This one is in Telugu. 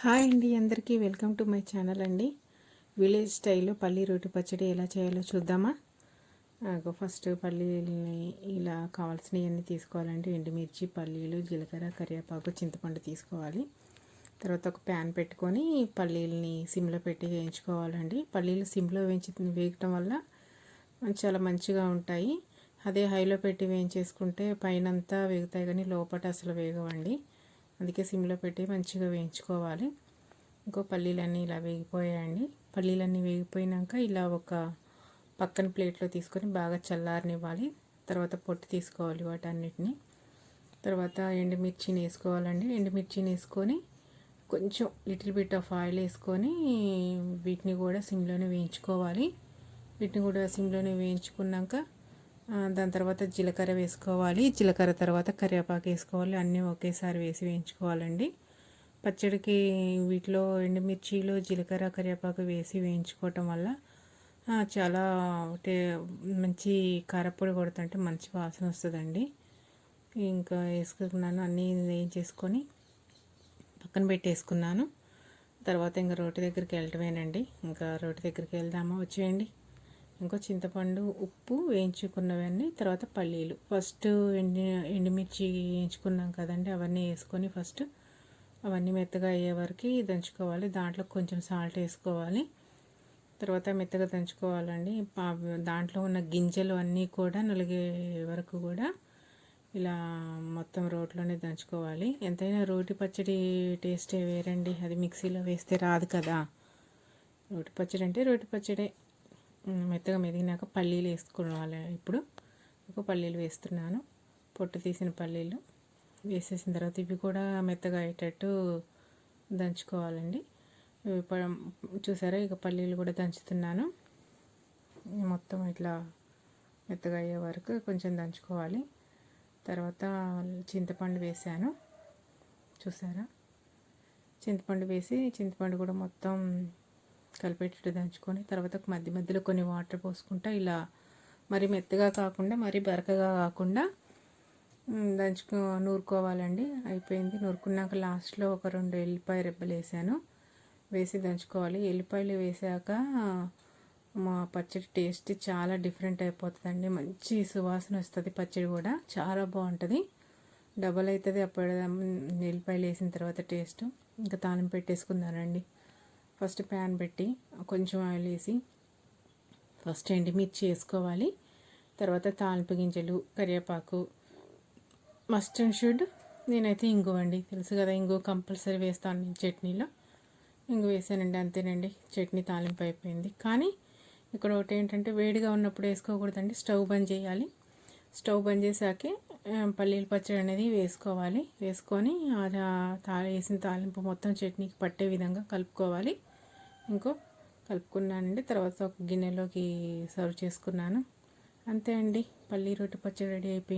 హాయ్ అండి అందరికీ వెల్కమ్ టు మై ఛానల్ అండి. విలేజ్ స్టైల్లో పల్లీ రోటి పచ్చడి ఎలా చేయాలో చూద్దామా? ఫస్ట్ పల్లీలని ఇలా కావాల్సినవన్నీ తీసుకోవాలంటే ఎండుమిర్చి పల్లీలు జీలకర్ర కరివేపాకు చింతపండు తీసుకోవాలి. తర్వాత ఒక ప్యాన్ పెట్టుకొని పల్లీలని సిమ్లో పెట్టి వేయించుకోవాలండి. పల్లీలు సిమ్లో వేయించి వేయటం వల్ల చాలా మంచిగా ఉంటాయి. అదే హైలో పెట్టి వేయించేసుకుంటే పైన అంతా వేగుతాయి కానీ లోపల అసలు వేగవండి. అందుకే సిమ్లో పెట్టి మంచిగా వేయించుకోవాలి. ఇంకో పల్లీలన్నీ ఇలా వేగిపోయాయండి. పల్లీలన్నీ వేగిపోయినాక ఇలా ఒక పక్కన ప్లేట్లో తీసుకొని బాగా చల్లారనివ్వాలి. తర్వాత పొట్టు తీసుకోవాలి వాటన్నిటిని. తర్వాత ఎండుమిర్చిని వేసుకోవాలండి. ఎండుమిర్చిని వేసుకొని కొంచెం లిటిల్ బిట్ ఆఫ్ ఆయిల్ వేసుకొని వీటిని కూడా సిమ్లోనే వేయించుకోవాలి. వీటిని కూడా సిమ్లోనే వేయించుకున్నాక దాని తర్వాత జీలకర్ర వేసుకోవాలి. జీలకర్ర తర్వాత కరివేపాకు వేసుకోవాలి. అన్నీ ఒకేసారి వేసి వేయించుకోవాలండి. పచ్చడికి వీటిలో ఎండుమిర్చిలో జీలకర్ర కరివేపాకు వేసి వేయించుకోవటం వల్ల చాలా టే మంచి కారపొడి కొడుతుంటే మంచి వాసన వస్తుందండి. ఇంకా వేసుకున్నాను. అన్నీ వేయించేసుకొని పక్కన పెట్టేసుకున్నాను. తర్వాత ఇంకా రోటి దగ్గరికి వెళ్ళటమేనండి. ఇంకా రోటి దగ్గరికి వెళ్దామా? వచ్చేయండి. ఇంకో చింతపండు ఉప్పు వేయించుకున్నవన్నీ తర్వాత పల్లీలు. ఫస్ట్ ఎండి ఎండుమిర్చి వేయించుకున్నాం కదండి అవన్నీ వేసుకొని ఫస్ట్ అవన్నీ మెత్తగా అయ్యే వరకు దంచుకోవాలి. దాంట్లో కొంచెం సాల్ట్ వేసుకోవాలి. తర్వాత మెత్తగా దంచుకోవాలండి. దాంట్లో ఉన్న గింజలు అన్నీ కూడా నలిగే వరకు కూడా ఇలా మొత్తం రోట్లోనే దంచుకోవాలి. ఎంతైనా రోటి పచ్చడి టేస్టే వేరండి. అది మిక్సీలో వేస్తే రాదు కదా. రోటి పచ్చడి అంటే రోటి పచ్చడే. మెత్తగా మెదిగినాక పల్లీలు వేసుకోవాలి. ఇప్పుడు ఒక పల్లీలు వేస్తున్నాను. పొట్టు తీసిన పల్లీలు వేసేసిన తర్వాత ఇవి కూడా మెత్తగా అయ్యేటట్టు దంచుకోవాలండి. చూసారా? ఇక పల్లీలు కూడా దంచుతున్నాను. మొత్తం ఇట్లా మెత్తగా అయ్యే వరకు కొంచెం దంచుకోవాలి. తర్వాత చింతపండు వేసాను. చూసారా? చింతపండు వేసి చింతపండు కూడా మొత్తం కలిపేటట్టు దంచుకొని తర్వాత మధ్య మధ్యలో కొన్ని వాటర్ పోసుకుంటా ఇలా మరి మెత్తగా కాకుండా మరి బరకగా కాకుండా దంచుకో నూరుకోవాలండి. అయిపోయింది. నూరుకున్నాక లాస్ట్లో ఒక రెండు ఎల్లిపాయ రెబ్బలు వేసాను. వేసి దంచుకోవాలి. ఎల్లిపాయలు వేసాక మా పచ్చడి టేస్ట్ చాలా డిఫరెంట్ అయిపోతుందండి. మంచి సువాసన వస్తుంది పచ్చడి కూడా. చాలా బాగుంటుంది. డబల్ అవుతుంది అప్పుడు ఎల్లిపాయలు వేసిన తర్వాత టేస్ట్. ఇంకా తాళం పెట్టేసుకుందానండి ఫస్ట్ ప్యాన్ పెట్టి కొంచెం ఆయిల్ వేసి ఫస్ట్ ఎండుమిర్చి వేసుకోవాలి. తర్వాత తాలింపు గింజలు కరివేపాకు మస్ట్ అండ్ షుడ్ నేనైతే ఇంగు అండి. తెలుసు కదా ఇంగు కంపల్సరీ వేస్తాను నేను చట్నీలో. ఇంగు వేసానండి అంతేనండి. చట్నీ తాలింపు అయిపోయింది. కానీ ఇక్కడ ఒకటి ఏంటంటే వేడిగా ఉన్నప్పుడు వేసుకోకూడదండి స్టవ్ బంద్ చేయాలి. స్టవ్ బంద్ చేసాకే పల్లీల పచ్చడి అనేది వేసుకోవాలి. వేసుకొని తా వేసిన తాలింపు మొత్తం చట్నీకి పట్టే విధంగా కలుపుకోవాలి. ఇంకో కలుపుకున్నానండి. తర్వాత ఒక గిన్నెలోకి సర్వ్ చేసుకున్నాను. అంతే అండి. పల్లీ రొట్టె పచ్చడి రెడీ అయిపోయింది.